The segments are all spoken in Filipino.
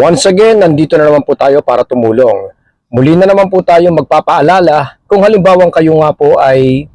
Once again, nandito na naman po tayo para tumulong. Muli na naman po tayo magpapaalala kung halimbawang kayo nga po ay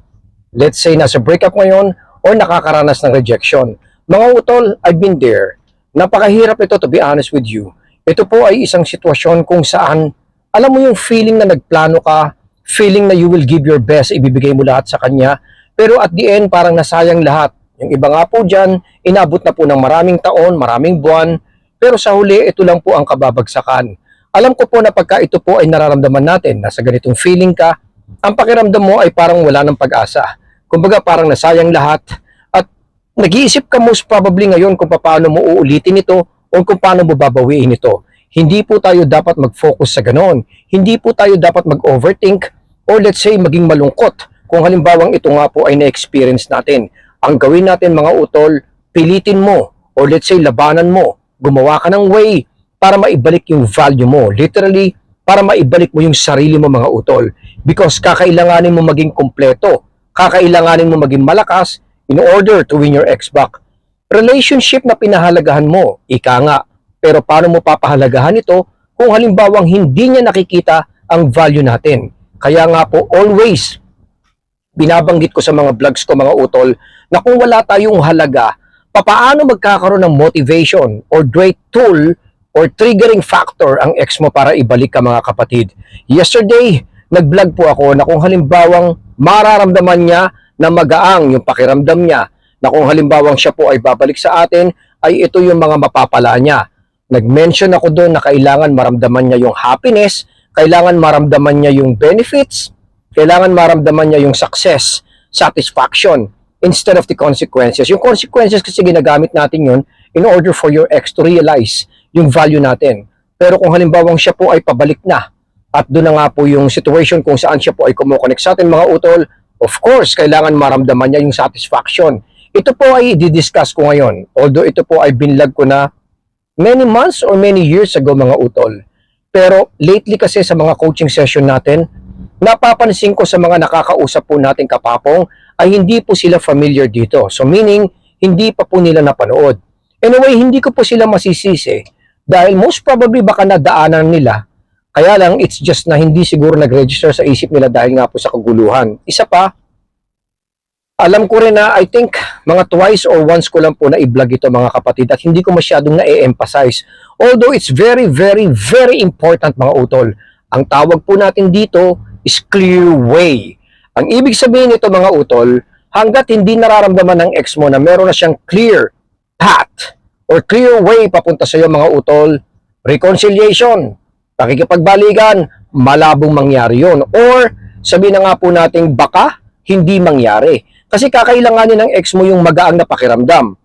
let's say nasa breakup ngayon or nakakaranas ng rejection. Mga utol, I've been there. Napakahirap ito to be honest with you. Ito po ay isang sitwasyon kung saan alam mo yung feeling na nagplano ka, feeling na you will give your best, ibibigay mo lahat sa kanya, pero at the end parang nasayang lahat. Yung iba nga po dyan, inabot na po ng maraming taon, maraming buwan, pero sa huli, ito lang po ang kababagsakan. Alam ko po na pagka ito po ay nararamdaman natin, nasa ganitong feeling ka, ang pakiramdam mo ay parang wala ng pag-asa. Kumbaga parang nasayang lahat at nag-iisip ka most probably ngayon kung paano mo uulitin ito o kung paano mo babawiin ito. Hindi po tayo dapat mag-focus sa ganon. Hindi po tayo dapat mag-overthink or let's say maging malungkot kung halimbawang ito nga po ay na-experience natin. Ang gawin natin mga utol, pilitin mo or let's say labanan mo, gumawa ka ng way para maibalik yung value mo. Literally, para maibalik mo yung sarili mo mga utol. Because kakailanganin mo maging kompleto. Kakailanganin mo maging malakas in order to win your ex back. Relationship na pinahalagahan mo, ika nga. Pero paano mo papahalagahan ito kung halimbawang hindi niya nakikita ang value natin? Kaya nga po, always, binabanggit ko sa mga vlogs ko mga utol, na kung wala tayong halaga, papaano magkakaroon ng motivation or great tool or triggering factor ang ex mo para ibalik ka mga kapatid. Yesterday, nag-vlog po ako na kung halimbawang mararamdaman niya na magaang yung pakiramdam niya, na kung halimbawang siya po ay babalik sa atin, ay ito yung mga mapapala niya. Nag-mention ako doon na kailangan maramdaman niya yung happiness, kailangan maramdaman niya yung benefits, kailangan maramdaman niya yung success, satisfaction, instead of the consequences. Yung consequences kasi ginagamit natin yun in order for your ex to realize yung value natin. Pero kung halimbawang siya po ay pabalik na, at doon na nga po yung situation kung saan siya po ay kumukonek sa atin mga utol, of course, kailangan maramdaman niya yung satisfaction. Ito po ay didiscuss ko ngayon. Although ito po ay binlag ko na many months or many years ago mga utol. Pero lately kasi sa mga coaching session natin, napapansin ko sa mga nakakausap po natin kapapong ay hindi po sila familiar dito. So meaning, hindi pa po nila napanood. Anyway, hindi ko po sila masisisi dahil most probably baka nadaanan nila. Kaya lang, it's just na hindi siguro nag-register sa isip nila dahil nga po sa kaguluhan. Isa pa, alam ko rin na I think mga twice or once ko lang po na i-vlog ito mga kapatid at hindi ko masyadong na-emphasize. Although it's very, very, very important mga utol. Ang tawag po natin dito is clear way. Ang ibig sabihin nito mga utol, hanggat hindi nararamdaman ng ex mo na meron na siyang clear path or clear way papunta sa iyo mga utol, reconciliation, pakikipagbalikan, malabong mangyari yon Or sabihin na nga po nating baka hindi mangyari. Kasi kakailanganin ng ex mo yung magaang na pakiramdam.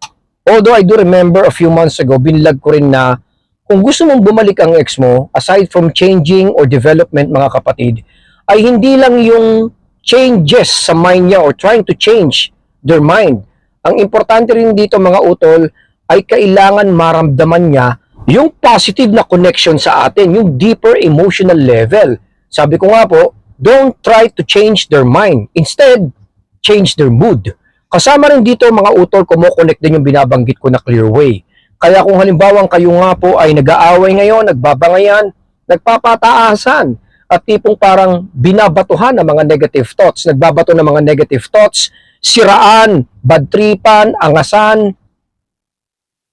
Although I do remember a few months ago, binlag ko rin na kung gusto mong bumalik ang ex mo, aside from changing or development mga kapatid, ay hindi lang yung changes sa mind niya or trying to change their mind. Ang importante rin dito mga utol ay kailangan maramdaman niya yung positive na connection sa atin, yung deeper emotional level. Sabi ko nga po, don't try to change their mind. Instead, change their mood. Kasama rin dito mga utol, kumukonect din yung binabanggit ko na clear way. Kaya kung halimbawang kayo nga po ay nag-aaway ngayon, nagbabangayan, nagpapataasan, at tipong parang binabatuhan ng mga negative thoughts, nagbabato ng mga negative thoughts, siraan, bad tripan, angasan,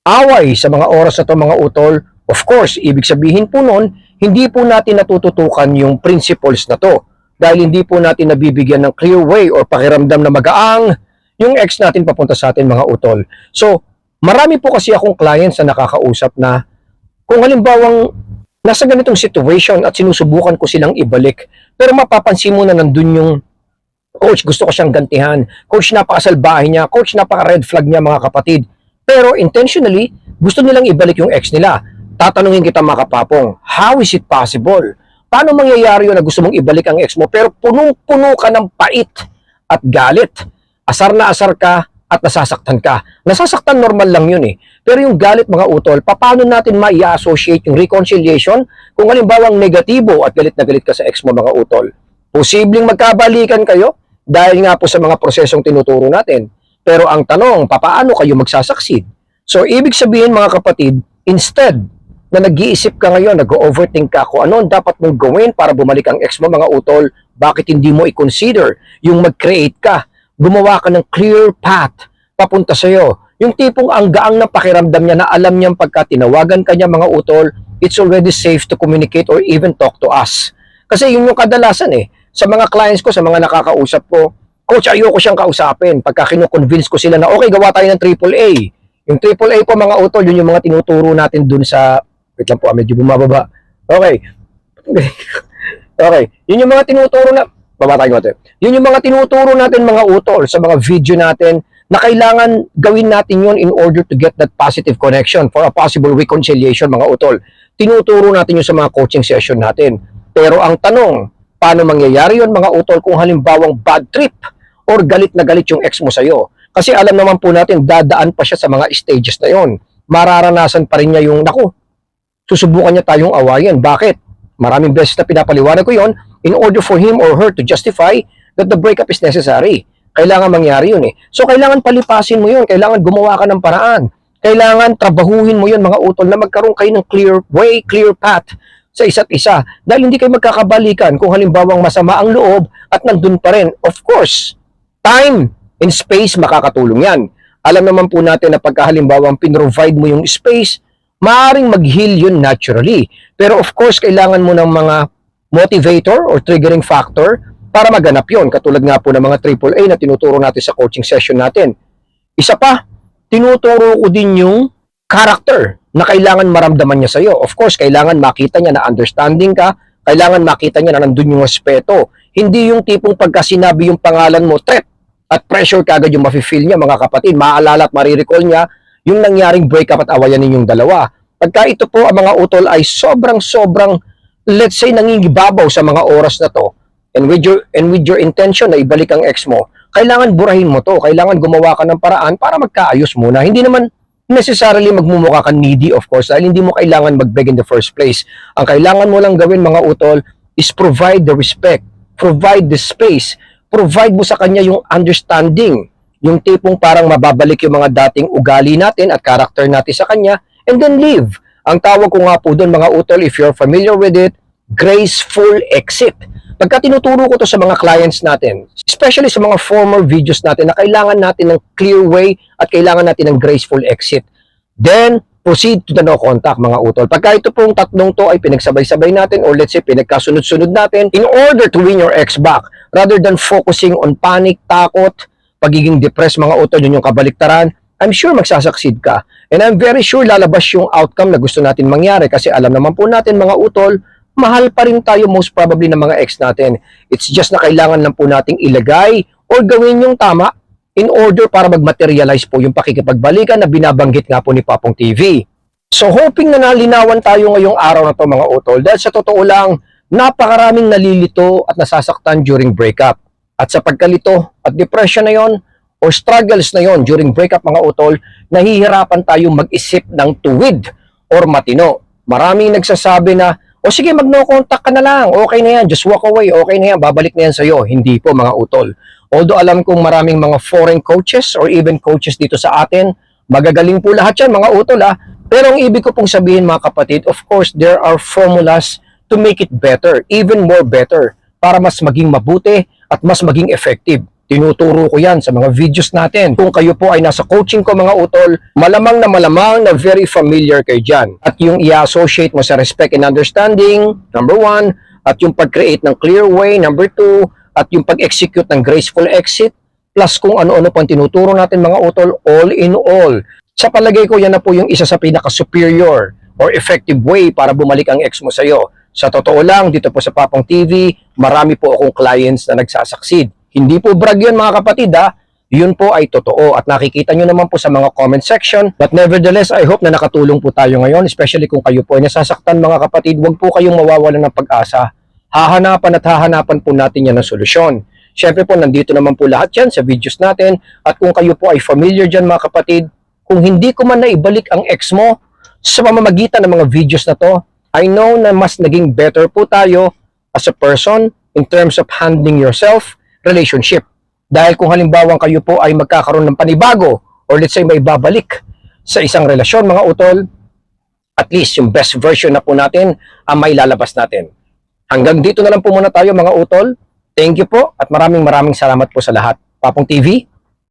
away sa mga oras na to mga utol, of course, ibig sabihin po nun, hindi po natin natututukan yung principles na to. Dahil hindi po natin nabibigyan ng clear way or pakiramdam na magaang yung ex natin papunta sa atin mga utol. So, marami po kasi akong clients na nakakausap na kung halimbawang nasa ganitong situation at sinusubukan ko silang ibalik, pero mapapansin mo na nandun yung coach, gusto ko siyang gantihan. Coach, napakasalbahe niya. Coach, napaka-red flag niya mga kapatid. Pero intentionally, gusto nilang ibalik yung ex nila. Tatanungin kita mga kapapong, how is it possible? Paano mangyayari yun na gusto mong ibalik ang ex mo pero punong-puno ka ng pait at galit? Asar na asar ka at nasasaktan ka. Nasasaktan normal lang yun eh. Pero yung galit mga utol, paano natin ma-associate yung reconciliation kung halimbawang negatibo at galit na galit ka sa ex mo mga utol? Posibleng magkabalikan kayo dahil nga po sa mga prosesong tinuturo natin. Pero ang tanong, papaano kayo magsasucceed? So, ibig sabihin mga kapatid, instead na nag-iisip ka ngayon, nag-overthink ka kung ano ang dapat mong gawin para bumalik ang ex mo mga utol, bakit hindi mo i-consider yung mag-create ka, gumawa ka ng clear path papunta sa'yo. Yung tipong ang gaang ng pakiramdam niya na alam niyang pagka tinawagan ka niya mga utol, it's already safe to communicate or even talk to us. Kasi yun yung kadalasan eh. Sa mga clients ko, sa mga nakakausap ko, Coach, ayoko siyang kausapin. Pagka kino-convince ko sila na, okay, gawa tayo ng AAA. Yung AAA po mga utol, yun yung mga tinuturo natin dun sa, wait lang po, ah, medyo bumababa. Okay. okay. Yun yung mga tinuturo na, baba tayo natin. Yun yung mga tinuturo natin mga utol sa mga video natin na kailangan gawin natin yun in order to get that positive connection for a possible reconciliation mga utol. Tinuturo natin yun sa mga coaching session natin. Pero ang tanong, paano mangyayari yun mga utol kung halimbawang bad trip or galit na galit yung ex mo sa'yo? Kasi alam naman po natin, dadaan pa siya sa mga stages na yon. Mararanasan pa rin niya yung, naku, susubukan niya tayong awayan. Bakit? Maraming beses na pinapaliwanag ko yon in order for him or her to justify that the breakup is necessary. Kailangan mangyari yun eh. So, kailangan palipasin mo yun. Kailangan gumawa ka ng paraan. Kailangan trabahuhin mo yun mga utol na magkaroon kayo ng clear way, clear path sa isa't isa. Dahil hindi kayo magkakabalikan kung halimbawang masama ang loob at nandun pa rin. Of course, time and space makakatulong yan. Alam naman po natin na pagka halimbawang pinrovide mo yung space, maaaring mag-heal yun naturally. Pero of course, kailangan mo ng mga motivator or triggering factor para maganap yon Katulad nga po ng mga AAA na tinuturo natin sa coaching session natin. Isa pa, tinuturo ko din yung character na kailangan maramdaman niya sa'yo. Of course, kailangan makita niya na understanding ka, kailangan makita niya na nandun yung respeto. Hindi yung tipong pagka sinabi yung pangalan mo, threat at pressure kagad yung mafe-feel niya mga kapatid. Maalala at marirecall niya yung nangyaring breakup at awayan ninyong dalawa. Pagka ito po ang mga utol ay sobrang-sobrang let's say nangingibabaw sa mga oras na to and with your and with your intention na ibalik ang ex mo, kailangan burahin mo to. Kailangan gumawa ka ng paraan para magkaayos muna. Hindi naman necessarily magmumukha ka needy of course dahil hindi mo kailangan mag-beg in the first place. Ang kailangan mo lang gawin mga utol is provide the respect, provide the space, provide mo sa kanya yung understanding, yung tipong parang mababalik yung mga dating ugali natin at character natin sa kanya and then leave. Ang tawag ko nga po doon mga utol, if you're familiar with it, graceful exit. Pagka tinuturo ko to sa mga clients natin, especially sa mga former videos natin na kailangan natin ng clear way at kailangan natin ng graceful exit. Then, proceed to the no contact mga utol. Pagka ito pong tatlong to ay pinagsabay-sabay natin or let's say pinagkasunod-sunod natin in order to win your ex back rather than focusing on panic, takot, pagiging depressed mga utol, yun yung kabaliktaran, I'm sure magsasucceed ka. And I'm very sure lalabas yung outcome na gusto natin mangyari kasi alam naman po natin mga utol, mahal pa rin tayo most probably ng mga ex natin. It's just na kailangan lang po nating ilagay or gawin yung tama in order para mag-materialize po yung pakikipagbalikan na binabanggit nga po ni Papong TV. So hoping na nalinawan tayo ngayong araw na to mga utol dahil sa totoo lang, napakaraming nalilito at nasasaktan during breakup. At sa pagkalito at depression na yon or struggles na yon during breakup mga utol, nahihirapan tayong mag-isip ng tuwid or matino. Maraming nagsasabi na, o sige, mag-no contact ka na lang, okay na yan, just walk away, okay na yan, babalik na yan sa'yo. Hindi po mga utol. Although alam kong maraming mga foreign coaches or even coaches dito sa atin, magagaling po lahat yan mga utol ah. Pero ang ibig ko pong sabihin mga kapatid, of course, there are formulas to make it better, even more better, para mas maging mabuti at mas maging effective. Tinuturo ko yan sa mga videos natin. Kung kayo po ay nasa coaching ko mga utol, malamang na malamang na very familiar kayo dyan. At yung i-associate mo sa respect and understanding, number one, at yung pag-create ng clear way, number two, at yung pag-execute ng graceful exit, plus kung ano-ano pang tinuturo natin mga utol, all in all. Sa palagay ko, yan na po yung isa sa pinaka-superior or effective way para bumalik ang ex mo sa'yo. Sa totoo lang, dito po sa Papang TV, marami po akong clients na nagsasucceed. Hindi po brag yun mga kapatid ha. Yun po ay totoo at nakikita nyo naman po sa mga comment section. But nevertheless, I hope na nakatulong po tayo ngayon, especially kung kayo po ay nasasaktan mga kapatid, huwag po kayong mawawalan ng pag-asa. Hahanapan at hahanapan po natin yan ng solusyon. Siyempre po, nandito naman po lahat yan sa videos natin. At kung kayo po ay familiar dyan mga kapatid, kung hindi ko man naibalik ang ex mo sa pamamagitan ng mga videos na to, I know na mas naging better po tayo as a person in terms of handling yourself, relationship. Dahil kung halimbawa kayo po ay magkakaroon ng panibago or let's say may babalik sa isang relasyon mga utol, at least yung best version na po natin ang may lalabas natin. Hanggang dito na lang po muna tayo mga utol. Thank you po at maraming maraming salamat po sa lahat. Papong TV,